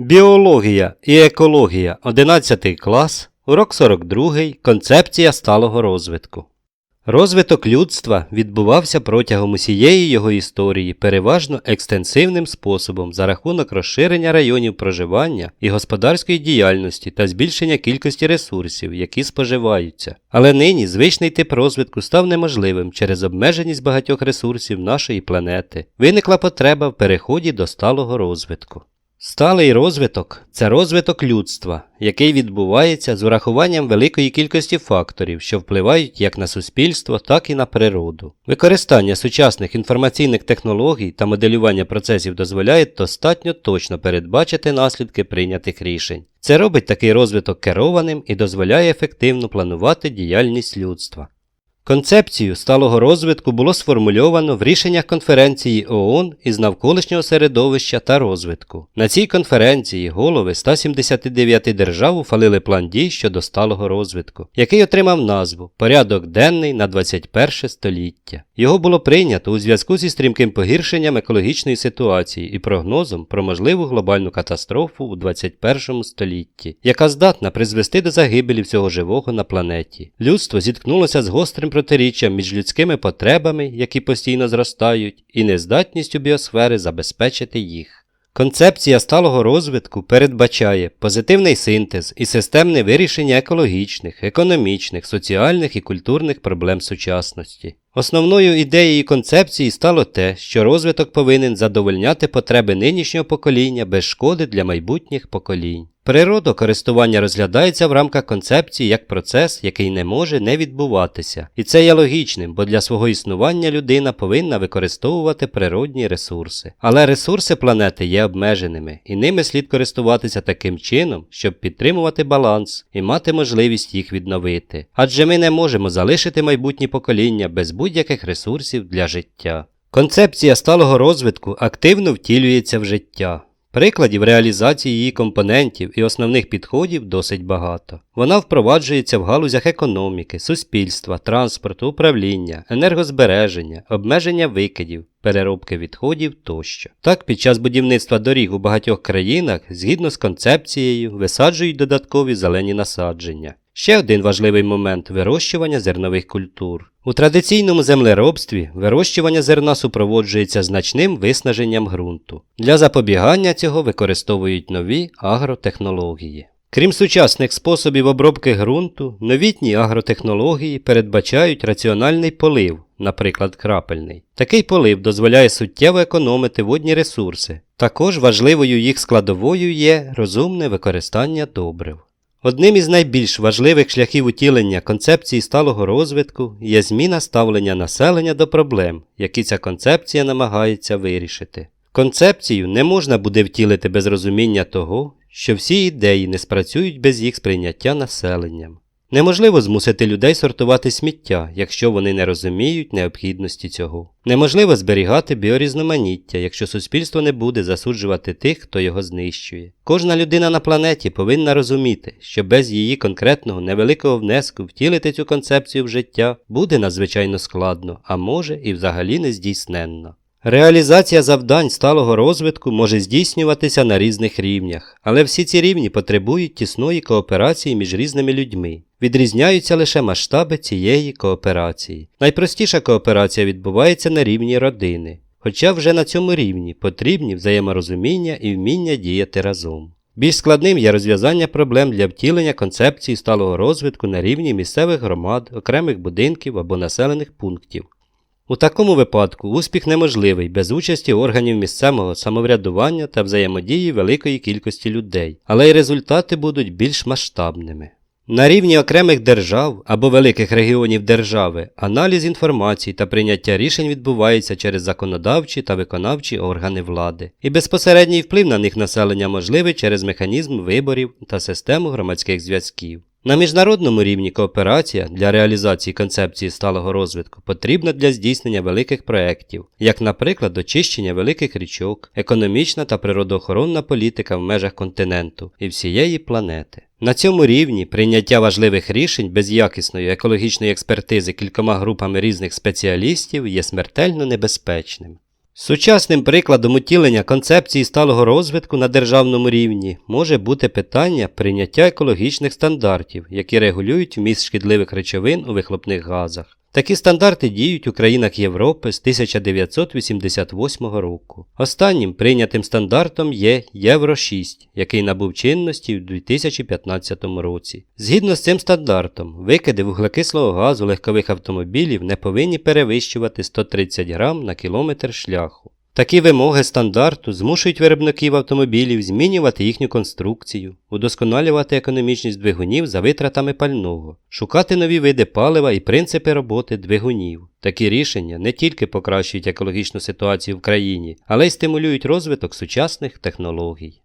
Біологія і екологія 11 клас, урок 42, концепція сталого розвитку. Розвиток людства відбувався протягом усієї його історії переважно екстенсивним способом за рахунок розширення районів проживання і господарської діяльності та збільшення кількості ресурсів, які споживаються. Але нині звичний тип розвитку став неможливим через обмеженість багатьох ресурсів нашої планети. Виникла потреба в переході до сталого розвитку. Сталий розвиток це розвиток людства, який відбувається з урахуванням великої кількості факторів, що впливають як на суспільство, так і на природу. Використання сучасних інформаційних технологій та моделювання процесів дозволяє достатньо точно передбачити наслідки прийнятих рішень. Це робить такий розвиток керованим і дозволяє ефективно планувати діяльність людства. Концепцію сталого розвитку було сформульовано в рішеннях конференції ООН із навколишнього середовища та розвитку. На цій конференції голови 179 держав ухвалили план дій щодо сталого розвитку, який отримав назву Порядок денний на 21 століття. Його було прийнято у зв'язку зі стрімким погіршенням екологічної ситуації і прогнозом про можливу глобальну катастрофу у 21 столітті, яка здатна призвести до загибелі всього живого на планеті. Людство зіткнулося з гострим протиріччям між людськими потребами, які постійно зростають, і нездатністю біосфери забезпечити їх. Концепція сталого розвитку передбачає позитивний синтез і системне вирішення екологічних, економічних, соціальних і культурних проблем сучасності. Основною ідеєю концепції стало те, що розвиток повинен задовольняти потреби нинішнього покоління без шкоди для майбутніх поколінь. Природокористування розглядається в рамках концепції як процес, який не може не відбуватися. І це є логічним, бо для свого існування людина повинна використовувати природні ресурси. Але ресурси планети є обмеженими, і ними слід користуватися таким чином, щоб підтримувати баланс і мати можливість їх відновити. Адже ми не можемо залишити майбутні покоління без будь-яких ресурсів для життя. Концепція сталого розвитку активно втілюється в життя. Прикладів реалізації її компонентів і основних підходів досить багато. Вона впроваджується в галузях економіки, суспільства, транспорту, управління, енергозбереження, обмеження викидів, переробки відходів тощо. Так, під час будівництва доріг у багатьох країнах, згідно з концепцією, висаджують додаткові зелені насадження. Ще один важливий момент вирощування зернових культур. У традиційному землеробстві вирощування зерна супроводжується значним виснаженням ґрунту. Для запобігання цього використовують нові агротехнології. Крім сучасних способів обробки ґрунту, новітні агротехнології передбачають раціональний полив, наприклад, крапельний. Такий полив дозволяє суттєво економити водні ресурси. Також важливою їх складовою є розумне використання добрив. Одним із найбільш важливих шляхів утілення концепції сталого розвитку є зміна ставлення населення до проблем, які ця концепція намагається вирішити. Концепцію не можна буде втілити без розуміння того, що всі ідеї не спрацюють без їх сприйняття населенням. Неможливо змусити людей сортувати сміття, якщо вони не розуміють необхідності цього. Неможливо зберігати біорізноманіття, якщо суспільство не буде засуджувати тих, хто його знищує. Кожна людина на планеті повинна розуміти, що без її конкретного невеликого внеску втілити цю концепцію в життя буде надзвичайно складно, а може і взагалі нездійсненно. Реалізація завдань сталого розвитку може здійснюватися на різних рівнях, але всі ці рівні потребують тісної кооперації між різними людьми. Відрізняються лише масштаби цієї кооперації. Найпростіша кооперація відбувається на рівні родини, хоча вже на цьому рівні потрібні взаєморозуміння і вміння діяти разом. Більш складним є розв'язання проблем для втілення концепції сталого розвитку на рівні місцевих громад, окремих будинків або населених пунктів. У такому випадку успіх неможливий без участі органів місцевого самоврядування та взаємодії великої кількості людей, але й результати будуть більш масштабними. На рівні окремих держав або великих регіонів держави аналіз інформації та прийняття рішень відбувається через законодавчі та виконавчі органи влади, і безпосередній вплив на них населення можливий через механізм виборів та систему громадських зв'язків. На міжнародному рівні кооперація для реалізації концепції сталого розвитку потрібна для здійснення великих проєктів, як, наприклад, очищення великих річок, економічна та природоохоронна політика в межах континенту і всієї планети. На цьому рівні прийняття важливих рішень без якісної екологічної експертизи кількома групами різних спеціалістів є смертельно небезпечним. Сучасним прикладом утілення концепції сталого розвитку на державному рівні може бути питання прийняття екологічних стандартів, які регулюють вміст шкідливих речовин у вихлопних газах. Такі стандарти діють у країнах Європи з 1988 року. Останнім прийнятим стандартом є Євро 6, який набув чинності у 2015 році. Згідно з цим стандартом, викиди вуглекислого газу легкових автомобілів не повинні перевищувати 130 грам на кілометр шляху. Такі вимоги стандарту змушують виробників автомобілів змінювати їхню конструкцію, удосконалювати економічність двигунів за витратами пального, шукати нові види палива і принципи роботи двигунів. Такі рішення не тільки покращують екологічну ситуацію в країні, але й стимулюють розвиток сучасних технологій.